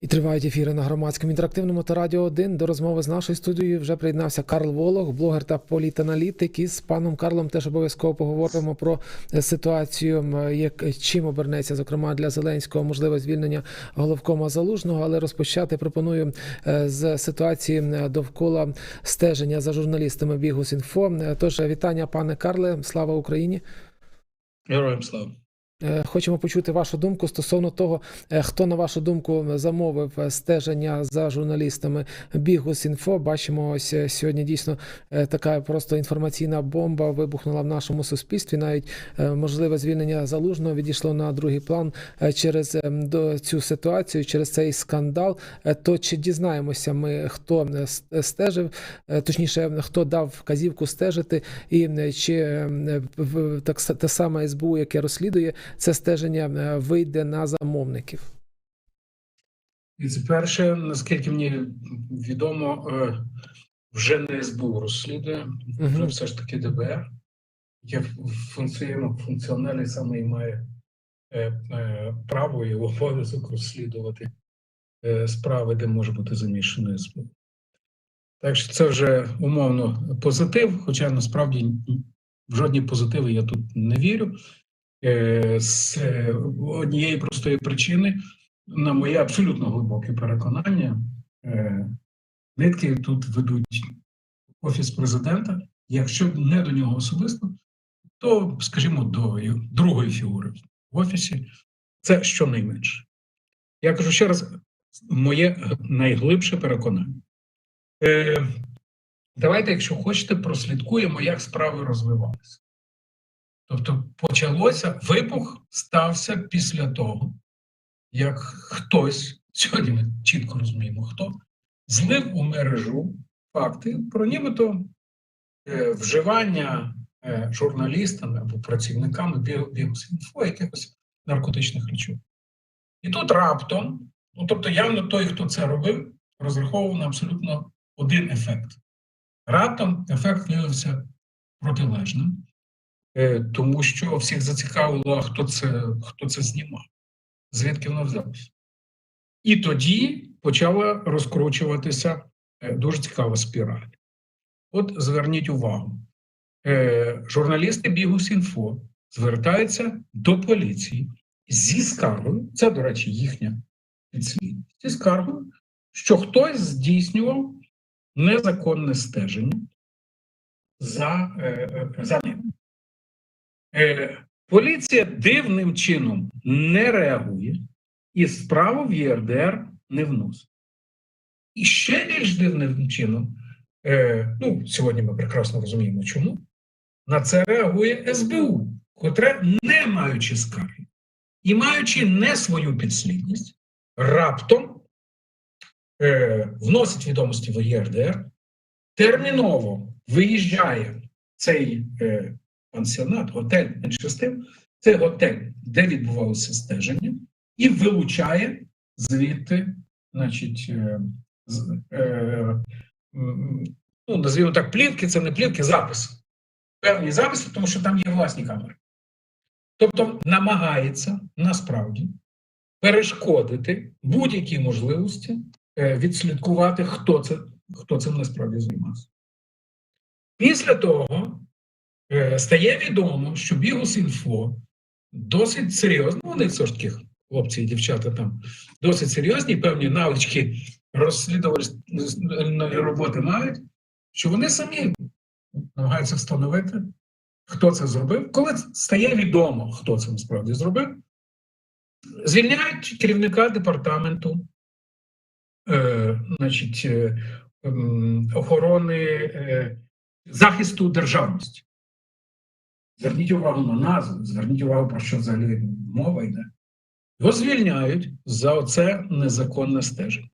І тривають ефіри на громадському інтерактивному та радіо 1. До розмови з нашою студією вже приєднався Карл Волох, блогер та політаналітик. І з паном Карлом теж обов'язково поговоримо про ситуацію, як чим обернеться, зокрема для Зеленського можливе звільнення головкома залужного. Але розпочати пропоную е, з ситуації довкола стеження за журналістами Бігус.Інфо. Е, Тож вітання, пане Карле, слава Україні. Героям слава. Е, Хочемо почути вашу думку стосовно того, е, хто на вашу думку замовив стеження за журналістами Бігус.Інфо. Бачимо, ось е, сьогодні дійсно така просто інформаційна бомба вибухнула в нашому суспільстві. Навіть можливе звільнення залужного відійшло на другий план через е, до цю ситуацію, через цей скандал. То чи дізнаємося ми, хто стежив, точніше, хто дав вказівку стежити, і чи е, в- так те саме СБУ, яке розслідує це стеження е, вийде на замовників. І це перше, наскільки мені відомо, е, вже не СБУ розслідує, вже Мгм. все ж таки ДБР, яке функціонально функціональний саме і має е, право і обов'язок розслідувати справи, де може бути замішано СБУ. Так що це вже умовно позитив, хоча насправді в жодні позитиви я тут не вірю. Е, З е, однієї простої причини, на моє абсолютно глибоке переконання, е, нитки тут ведуть офіс президента. Якщо не до нього особисто, то, скажімо, до другої фігури в офісі, це щонайменше. Я кажу ще раз, моє найглибше переконання. Давайте, якщо хочете, прослідкуємо, як справи розвивалися. Тобто почалося, вибух стався після того, як хтось, сьогодні ми чітко розуміємо, хто злив у мережу факти про нібито е, вживання е, журналістами або працівниками біо- Бігус.Інфо якихось наркотичних речовин. І тут раптом, ну тобто, явно той, хто це робив, розраховував на абсолютно один ефект. Раптом ефект виявився протилежним. Е, тому що всіх зацікавило, хто це, хто це знімав, звідки воно взялося. І тоді почала розкручуватися е, дуже цікава спіраль. От зверніть увагу, е, журналісти Бігус.Інфо звертаються до поліції зі скаргою, це, до речі, їхня підслідність, зі скаргою, що хтось здійснював незаконне стеження за, за ним. Е, поліція дивним чином не реагує і справу в ЄРДР не вносить. І ще більш дивним чином, е, ну, сьогодні ми прекрасно розуміємо, чому, на це реагує СБУ, котре, не маючи скарги і маючи не свою підслідність, раптом е, вносить відомості в ЄРДР, терміново виїжджає цей пансіонат, готель менше з тим, це готель, де відбувалося стеження, і вилучає звідти, значить, е, е, ну, назвімо так, плівки, це не плівки, записи. Певні записи, тому що там є власні камери. Тобто намагається насправді перешкодити будь-які можливості е, відслідкувати, хто це, хто цим насправді займався. Після того стає відомо, що Бігус.Інфо досить серйозно, вони все ж таки, хлопці і дівчата там досить серйозні, певні навички розслідувальної роботи мають, що вони самі намагаються встановити, хто це зробив. Коли стає відомо, хто це насправді зробив, звільняють керівника департаменту е, значить, е, охорони е, захисту державності. Зверніть увагу на назву, зверніть увагу, про що взагалі мова йде. Його звільняють за оце незаконне стеження.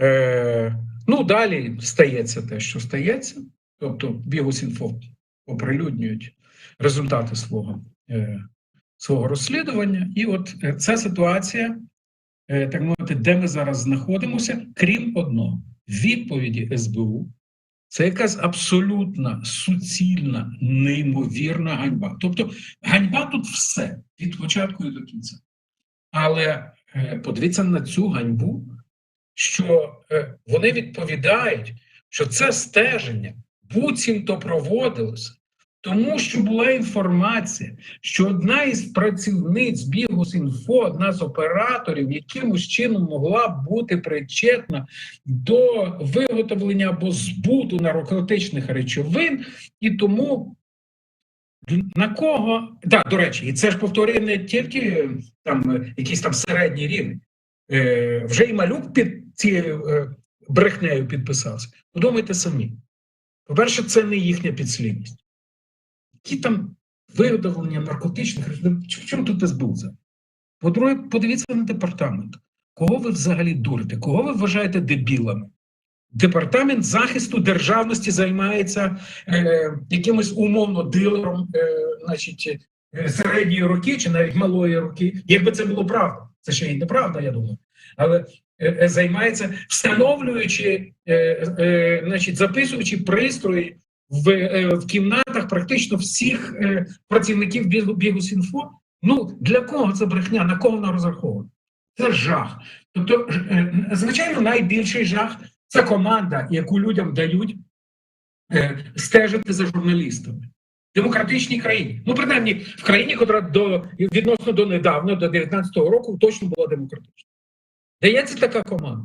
Е, ну, далі стається те, що стається. Тобто, Бігус.Інфо оприлюднюють результати свого, е, свого розслідування. І от е, ця ситуація, е, так мовити, де ми зараз знаходимося, крім одного, відповіді СБУ це якась абсолютна суцільна, неймовірна ганьба. Тобто ганьба тут все від початку і до кінця. Але е, подивіться на цю ганьбу, що е, вони відповідають, що це стеження буцімто проводилося, тому що була інформація, що одна із працівниць Бігус.Інфо, одна з операторів, якимось чином могла бути причетна до виготовлення або збуту наркотичних речовин, і тому на кого так, до речі, і це ж повторює не тільки там якийсь там середній рівень. Е, вже і малюк під цією е, брехнею підписався. Подумайте самі. По-перше, це не їхня підслідність. Які там виготовлення наркотичних? В чому тут СБУ? це? По-друге, подивіться на департамент. Кого ви взагалі дурите? Кого ви вважаєте дебілами? Департамент захисту державності займається е, якимось умовно дилером, е, значить, е, середньої роки чи навіть малої роки. Якби це було правда, це ще й неправда, я думаю. Але е, е, займається встановлюючи, е, е, значить, записуючи пристрої в, е, в кімнатах практично всіх е, працівників Бігу- Бігус.Інфо. Ну для кого це брехня? На кого вона розрахована? Це жах. Тобто, е, звичайно, найбільший жах це команда, яку людям дають е, стежити за журналістами. Демократичній країні. Ну, принаймні, в країні, яка до відносно до недавно, до 19-го року, точно була демократична. Дається така команда.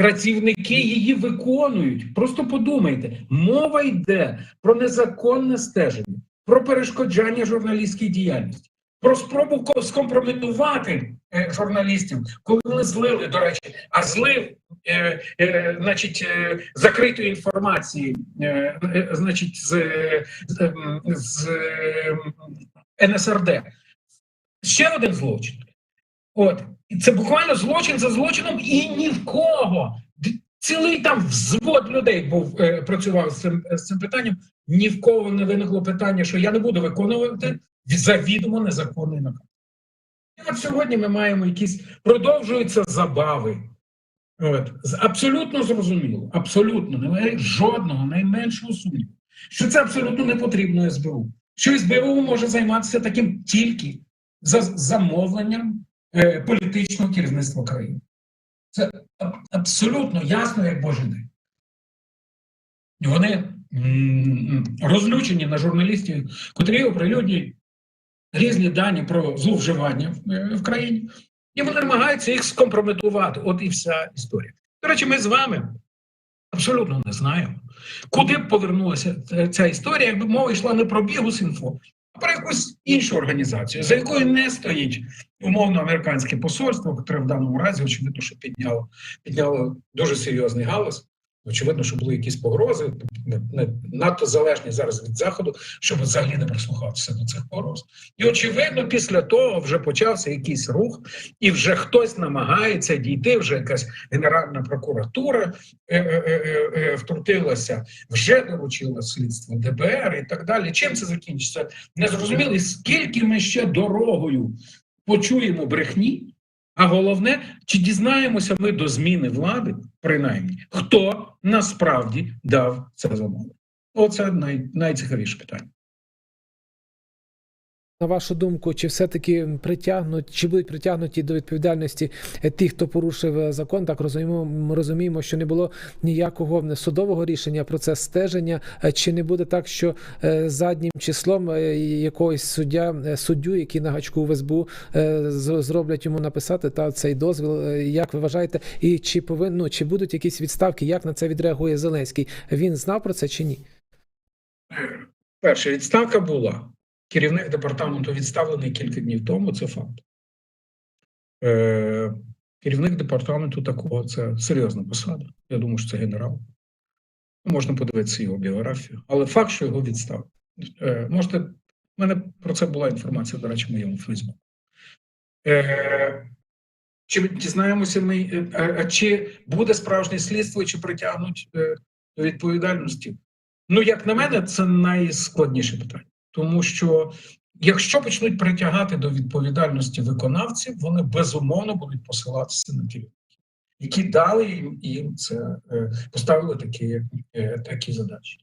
Працівники її виконують. Просто подумайте, мова йде про незаконне стеження, про перешкоджання журналістській діяльності, про спробу скомпрометувати е, журналістів, коли вони злили, до речі, а злив, е, е, значить, е, закритої інформації, е, е, значить, з, ем, з е, НСРД. Ще один злочин. От це буквально злочин за злочином, і ні в кого. Цілий там взвод людей був е, працював з цим, з цим питанням. Ні в кого не виникло питання, що я не буду виконувати завідомо незаконний наказ. І от сьогодні ми маємо якісь продовжуються забави. От абсолютно зрозуміло, абсолютно немає жодного найменшого сумніву, що це абсолютно не потрібно СБУ. Що СБУ може займатися таким тільки за замовленням е, політичного керівництва країни. Це абсолютно ясно, як Божий день. Вони розлючені на журналістів, котрі оприлюднюють різні дані про зловживання в, е, країні, і вони намагаються їх скомпрометувати. От і вся історія. До речі, ми з вами абсолютно не знаємо, куди б повернулася ця- історія, якби мова йшла не про Бігус.Інфо, а про якусь іншу організацію, за якою не стоїть умовно американське посольство, яке в даному разі, очевидно, що підняло, підняло дуже серйозний галас. Очевидно, що були якісь погрози, не, надто залежні зараз від заходу, щоб взагалі не прислухатися до цих погроз. І очевидно, після того вже почався якийсь рух, і вже хтось намагається дійти. Вже якась генеральна прокуратура е, е, е, втрутилася, вже доручила слідство ДБР і так далі. Чим це закінчиться? Не зрозуміло, скільки ми ще дорогою почуємо брехні. А головне, чи дізнаємося ми до зміни влади, принаймні, хто насправді дав це замовлення? Оце най, найцікавіше питання. На вашу думку, чи все-таки притягнуть, чи будуть притягнуті до відповідальності е, ті, хто порушив е, закон? Так розуміємо, ми розуміємо, що не було ніякого судового рішення про це стеження. Е, Чи не буде так, що заднім числом якогось суддя, суддю, який на гачку в СБУ, зроблять йому написати та цей дозвіл? Як ви вважаєте, і чи повинно ну, чи будуть якісь відставки? Як на це відреагує Зеленський? Він знав про це чи ні? Перше, відставка була. Керівник департаменту відставлений кілька днів тому, це факт. Е, керівник департаменту такого це серйозна посада. Я думаю, що це генерал. Можна подивитися його біографію, але факт, що його відставили. Е, можете, в мене про це була інформація, до речі, в моєму Фейсбуку. Е, чи дізнаємося ми, е, а, а чи буде справжнє слідство, чи притягнуть е, до відповідальності? Ну, як на мене, це найскладніше питання, тому що якщо почнуть притягати до відповідальності виконавців, вони безумовно будуть посилатися на керівників, які дали їм, їм це е, поставили такі, е, такі задачі.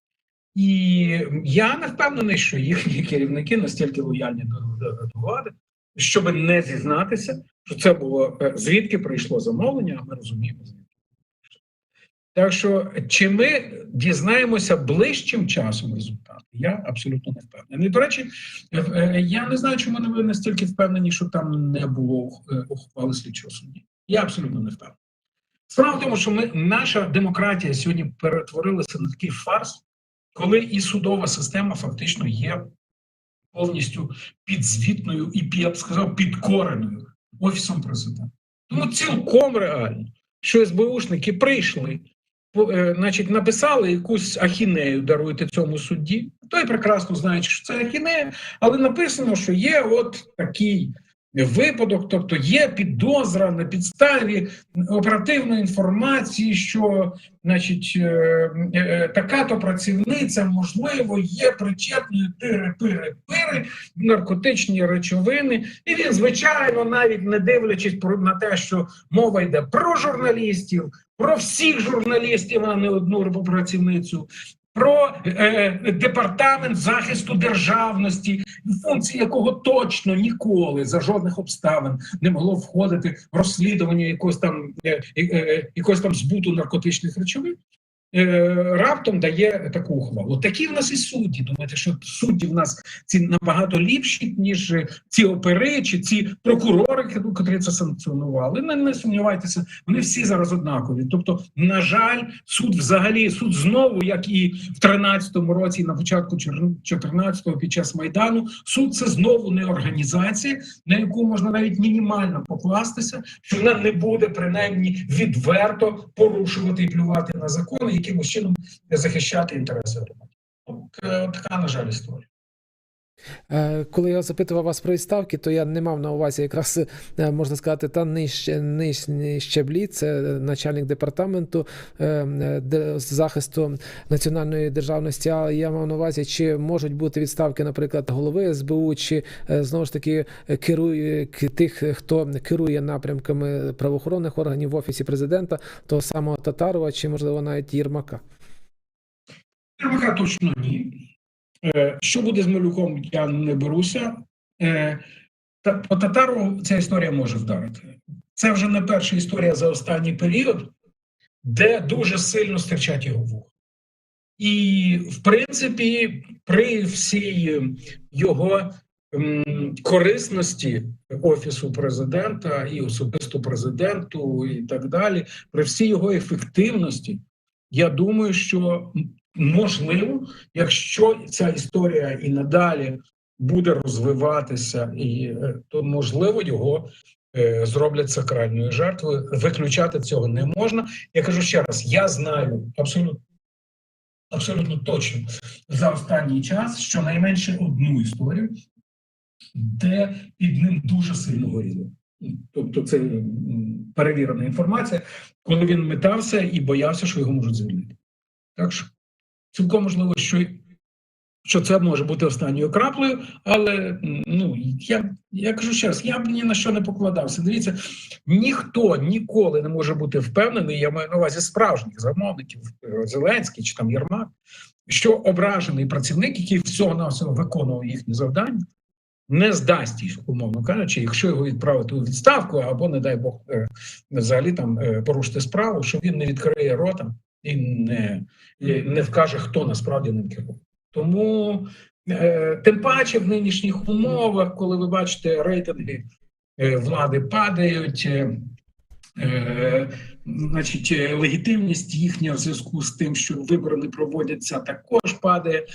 І я не впевнений, що їхні керівники настільки лояльні до, до, влади, щоб не зізнатися, що це було е, звідки прийшло замовлення, а ми розуміємо звідки. Так що, чи ми дізнаємося ближчим часом результати, я абсолютно не впевнений. До речі, е, е, я не знаю, чому не ви настільки впевнені, що там не було е, ухвали слідчого судді. Я абсолютно не впевнений. Справа в тому, що ми, наша демократія сьогодні перетворилася на такий фарс, коли і судова система фактично є повністю підзвітною і я б сказав підкореною офісом президента. Тому цілком реально, що СБУшники прийшли, е, значить, написали якусь ахінею даруйте цьому судді. Той прекрасно знає, що це ахінея, але написано, що є от такий випадок, тобто є підозра на підставі оперативної інформації, що значить, е, е, така-то працівниця, можливо, є причетною тири-пири-пири, наркотичні речовини. І він, звичайно, навіть не дивлячись на те, що мова йде про журналістів, про всіх журналістів, а не одну працівницю. Про е, департамент захисту державності, функції якого точно ніколи за жодних обставин не могло входити в розслідування якогось там е, е, е, якогось там збуту наркотичних речовин. Е, раптом дає таку ухвалу. Такі в нас і судді. Думаєте, що судді в нас ці набагато ліпші, ніж ці опери чи ці прокурори, котрі це санкціонували. Не, не сумнівайтеся, вони всі зараз однакові. Тобто, на жаль, суд взагалі суд знову, як і в 13-му році, на початку 14-го під час майдану, суд це знову не організація, на яку можна навіть мінімально покластися, що вона не буде принаймні відверто порушувати і плювати на закони, якимось чином захищати інтереси громадян. Е, Така, на жаль, історія. Е, Коли я запитував вас про відставки, то я не мав на увазі якраз е, можна сказати, та нижче нижні щеблі. Це начальник департаменту е, захисту національної державності. А я мав на увазі, чи можуть бути відставки, наприклад, голови СБУ, чи знову ж таки керує тих, хто керує напрямками правоохоронних органів в офісі президента, того самого Татарова, чи можливо навіть Єрмака. Ермака точно ні. Е, Що буде з Малюком, я не беруся. Е, по Татару ця історія може вдарити. Це вже не перша історія за останній період, де дуже сильно стирчать його вуха. І, в принципі, при всій його корисності офісу президента і особисто президенту, і так далі, при всій його ефективності, я думаю, що можливо, якщо ця історія і надалі буде розвиватися, і е, то можливо його е, зроблять сакральною жертвою. Виключати цього не можна. Я кажу ще раз: я знаю абсолютно. Абсолютно точно за останній час щонайменше одну історію, де під ним дуже сильно горіло. Тобто, це перевірена інформація, коли він метався і боявся, що його можуть звільнити. Так що цілком можливо, що, що це може бути останньою краплею, але ну я, я кажу ще раз, я б ні на що не покладався. Дивіться, ніхто ніколи не може бути впевнений, я маю на увазі справжніх замовників, е, Зеленський чи там Єрмак, що ображений працівник, який всього на всього виконував їхні завдання. Не здасть їх, умовно кажучи, якщо його відправити у відставку, або, не дай Бог, е, взагалі там е, порушити справу, що він не відкриє рота і не, і не вкаже, хто насправді ним керує. Тому е, тим паче в нинішніх умовах, коли ви бачите, рейтинги е, влади падають, е, значить, е, легітимність їхня в зв'язку з тим, що вибори не проводяться, також падає.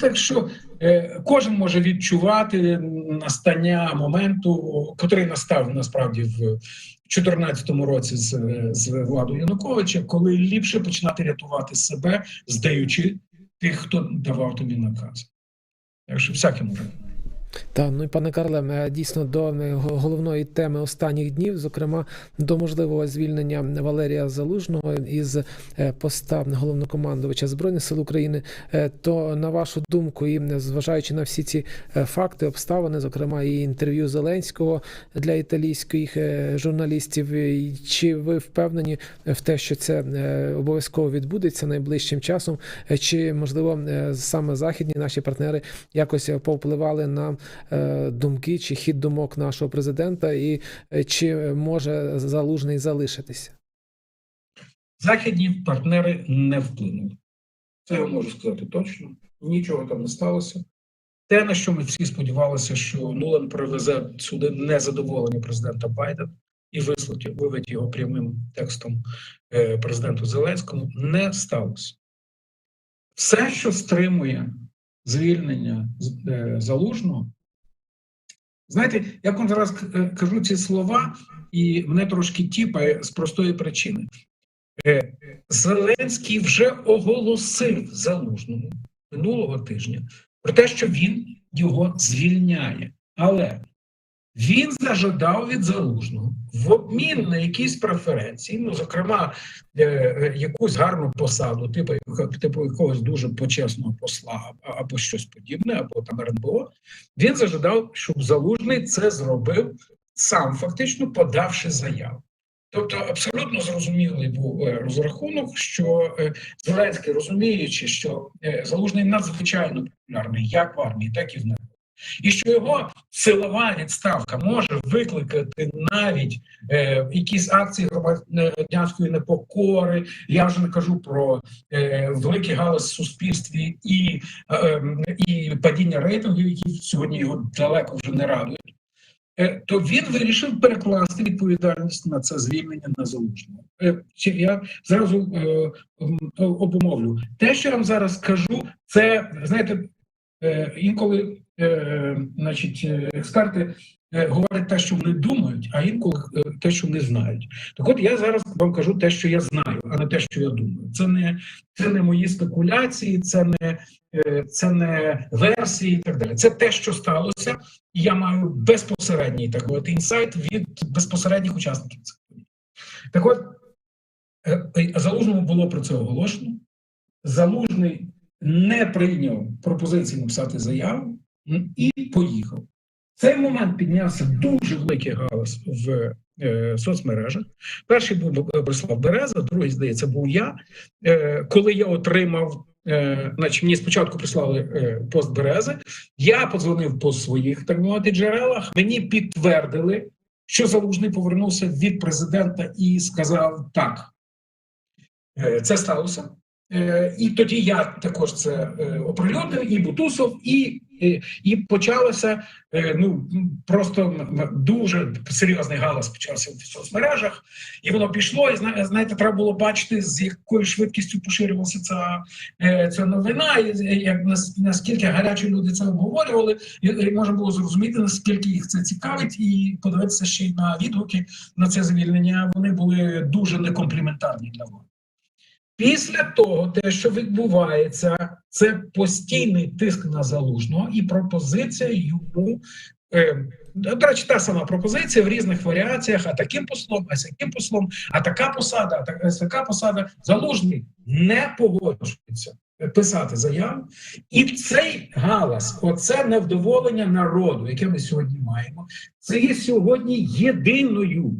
Так що е, кожен може відчувати настання моменту, котрий настав насправді в 2014 році з, з владою Януковича, коли ліпше починати рятувати себе, здаючи тих, хто давав тобі наказ. Так що всяке може. Та ну і пане Карле, е, дійсно до е, головної теми останніх днів, зокрема до можливого звільнення Валерія Залужного із е, поста головнокомандувача збройних сил України. То на вашу думку, і зважаючи на всі ці факти, обставини, зокрема і інтерв'ю Зеленського для італійських журналістів, чи ви впевнені в те, що це обов'язково відбудеться найближчим часом? Чи можливо саме західні наші партнери якось повпливали на думки чи хід думок нашого президента, і е, чи може залужний залишитися? Західні партнери не вплинули. Це я можу сказати точно. Нічого там не сталося. Те, на що ми всі сподівалися, що Нулан привезе сюди незадоволення президента Байдена і висловить виведь його прямим текстом е, президенту Зеленському, не сталося. Все, що стримує звільнення е, залужного, знаєте, я вам зараз е, кажу ці слова, і мене трошки тіпає з простої причини. Е, Зеленський вже оголосив залужному минулого тижня про те, що він його звільняє. Але він зажадав від залужного в обмін на якісь преференції, ну зокрема, е, е, якусь гарну посаду, типу, типу якогось дуже почесного посла або щось подібне, або там РНБО. Він зажадав, щоб залужний це зробив сам, фактично подавши заяву. Тобто абсолютно зрозумілий був е, розрахунок, що Зеленський, розуміючи, що залужний надзвичайно популярний як в армії, так і в народі, і що його силова відставка може викликати навіть е, якісь акції громадянської непокори. Я вже не кажу про е, великий галас в суспільстві і, е, ем, і падіння рейтингів, які сьогодні його далеко вже не радують. То він вирішив перекласти відповідальність на це звільнення на залужного. Е, Я зразу е, обумовлю. Те, що я вам зараз скажу, це знаєте, інколи е, значить, е, експерти е, говорять те, що вони думають, а інколи е, те, що не знають. Так от я зараз вам кажу те, що я знаю, а не те, що я думаю. Це не, це не мої спекуляції, це не, е, це не версії і так далі. Це те, що сталося, і я маю безпосередній так мовити, інсайт від безпосередніх учасників цих подій. Так от, е, е, залужному було про це оголошено. Залужний не прийняв пропозиції написати заяву і поїхав. В цей момент піднявся дуже великий галас в е, соцмережах. Перший був Борислав Береза, другий, здається, був я. Е, коли я отримав, е, значить, мені спочатку прислали е, пост Берези, я подзвонив по своїх так мовити джерелах. Мені підтвердили, що залужний повернувся від президента і сказав так. Е, Це сталося. Е, І тоді я також це е, оприлюднив, і Бутусов, і, і, і почалося е, ну просто дуже серйозний галас почався в соцмережах, і воно пішло. І зна- знаєте, треба було бачити, з якою швидкістю поширювалася ця, е, ця новина, і як нас- наскільки гарячі люди це обговорювали, і можна було зрозуміти, наскільки їх це цікавить, і подивитися ще й на відгуки на це звільнення. Вони були дуже некомпліментарні для влади. Після того, те, що відбувається, це постійний тиск на залужного і пропозиція йому. Е, до речі, та сама пропозиція в різних варіаціях, а таким послом, а сяким послом, а така посада, а так- а така посада. Залужний не погоджується писати заяву. І цей галас, оце невдоволення народу, яке ми сьогодні маємо, це є сьогодні єдиною,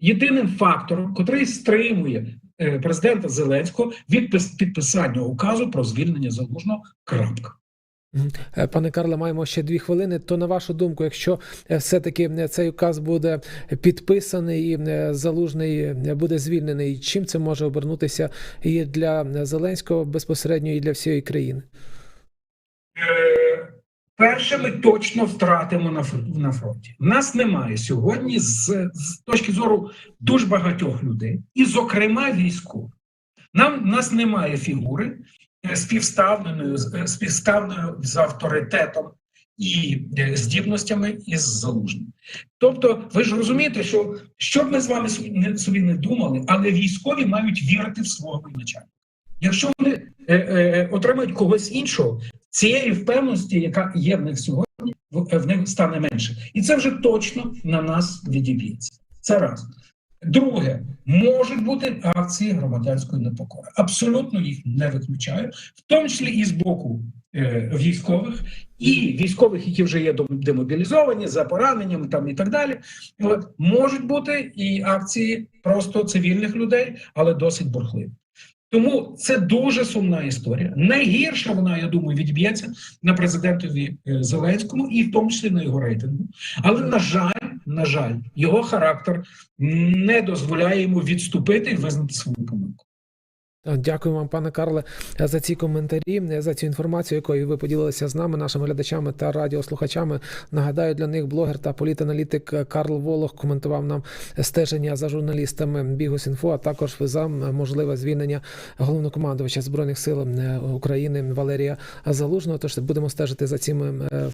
єдиним фактором, котрий стримує президента Зеленського від підписання указу про звільнення залужного. Крапка. Е, Пане Карле, маємо ще дві хвилини. То на вашу думку, якщо е, все-таки е, цей указ буде підписаний і е, залужний е, буде звільнений, чим це може обернутися і для е, Зеленського безпосередньо, і для всієї країни? Е, Перше, ми точно втратимо на на фронті. Нас немає сьогодні з, з точки зору дуже багатьох людей, і, зокрема, військових. Нам нас немає фігури е, співставленої з- е, з авторитетом і е, здібностями із залужним. Тобто, ви ж розумієте, що що б ми з вами собі не, думали, але військові мають вірити в свого начальника. Якщо вони е, е, отримають когось іншого, цієї впевненості, яка є в них сьогодні, в, них стане менше, і це вже точно на нас відіб'ється. Це раз. Друге, можуть бути акції громадянської непокори. Абсолютно їх не виключаю, в тому числі і з боку е, військових, і військових, які вже є демобілізовані за пораненням там і так далі. Можуть бути і акції просто цивільних людей, але досить бурхливі. Тому це дуже сумна історія. Найгірша вона, я думаю, відб'ється на президентові е, Зеленському і в тому числі на його рейтингу. Але на жаль, на жаль, його характер не дозволяє йому відступити і визнати свою помилку. Дякую вам, пане Карле, за ці коментарі, за цю інформацію, якою ви поділилися з нами, нашими глядачами та радіослухачами. Нагадаю, для них блогер та політаналітик Карл Волох коментував нам стеження за журналістами Бігус.Інфо, а також за можливе звільнення головнокомандувача збройних сил е, України Валерія Залужного. Тож будемо стежити за цими е,